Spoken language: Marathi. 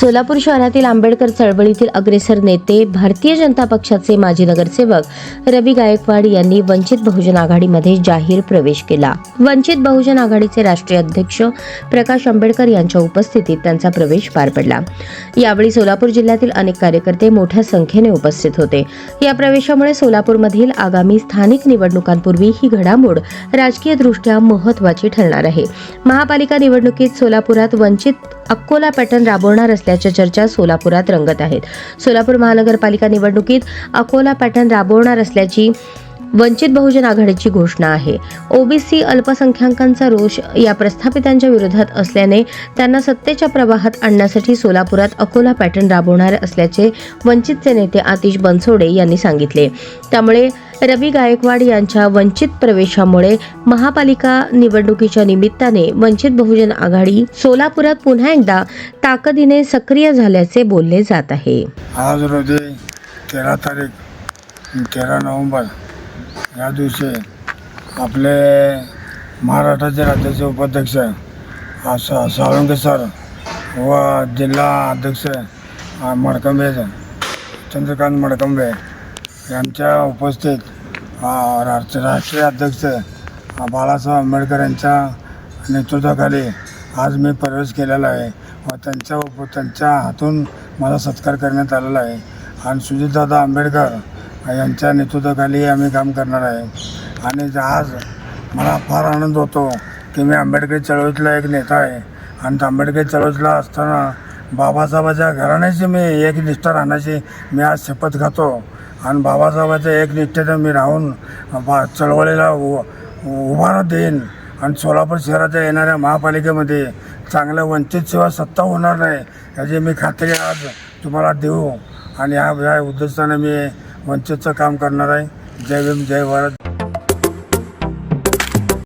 सोलापूर शहरातील आंबेडकर चळवळीतील अग्रेसर नेते भारतीय जनता पक्षाचे माजी नगरसेवक रवी गायकवाड यांनी वंचित बहुजन आघाडीमध्ये जाहीर प्रवेश केला. वंचित बहुजन आघाडीचे राष्ट्रीय अध्यक्ष प्रकाश आंबेडकर यांच्या उपस्थितीत त्यांचा प्रवेश पार पडला. यावेळी सोलापूर जिल्ह्यातील अनेक कार्यकर्ते मोठ्या संख्येने उपस्थित होते. या प्रवेशामुळे सोलापूरमधील आगामी स्थानिक निवडणुकांपूर्वी ही घडामोड राजकीयदृष्ट्या महत्वाची ठरणार आहे. महापालिका निवडणुकीत सोलापुरात वंचित अक्कोला पॅटर्न राबवणार असल्याच्या चर्चा सोलापुरात रंगत आहेत. सोलापूर महानगरपालिका निवडणुकीत अकोला पॅटर्न राबवणार असल्याची वंचित बहुजन आघाडीची घोषणा आहे. ओबीसी अल्पसंख्याकांचा रोष या प्रस्थापितांच्या विरोधात असल्याने त्यांना सत्तेच्या प्रवाहात आणण्यासाठी सोलापुरात अकोला पॅटर्न राबवणार असल्याचे वंचितचे नेते आतिश बनसोडे यांनी सांगितले. त्यामुळे रवी गायकवाड यांच्या वंचित प्रवेशामुळे महापालिका निवडणुकीच्या निमित्ताने वंचित बहुजन आघाडी सोलापुरात पुन्हा एकदा ताकदीने सक्रिय झाल्याचे बोलले जात आहे. आज रोजी तेरा तारीख तेरा नोव्हेंबर या दिवशी आपले महाराष्ट्राचे राज्याचे उपाध्यक्ष सा साळुंके सर व जिल्हा अध्यक्ष मडकंबे चंद्रकांत मडकंबे यांच्या उपस्थित राष्ट्र राष्ट्रीय अध्यक्ष बाळासाहेब आंबेडकर यांच्या नेतृत्वाखाली आज मी प्रवेश केलेला आहे व त्यांच्या त्यांच्या हातून मला सत्कार करण्यात आलेला आहे. आणि सुजितदादा आंबेडकर यांच्या नेतृत्वाखाली आम्ही काम करणार आहे. आणि आज मला फार आनंद होतो की मी आंबेडकर चळवळीतला एक नेता आहे. आणि आंबेडकर चळवळीतला असताना बाबासाहेबाच्या घराण्याची मी एक निष्ठा राहण्याची मी आज शपथ खातो आणि बाबासाहेबाचं एक निष्ठेनं मी राहून बा चळवळीला उ उभारा देईन आणि सोलापूर शहराच्या येणाऱ्या महापालिकेमध्ये चांगल्या वंचित सेवा सत्ता होणार नाही याची मी खात्री आज तुम्हाला देऊ. आणि ह्या या उद्देशाने मी वंचितचं काम करणार आहे. जय भीम जय भारत.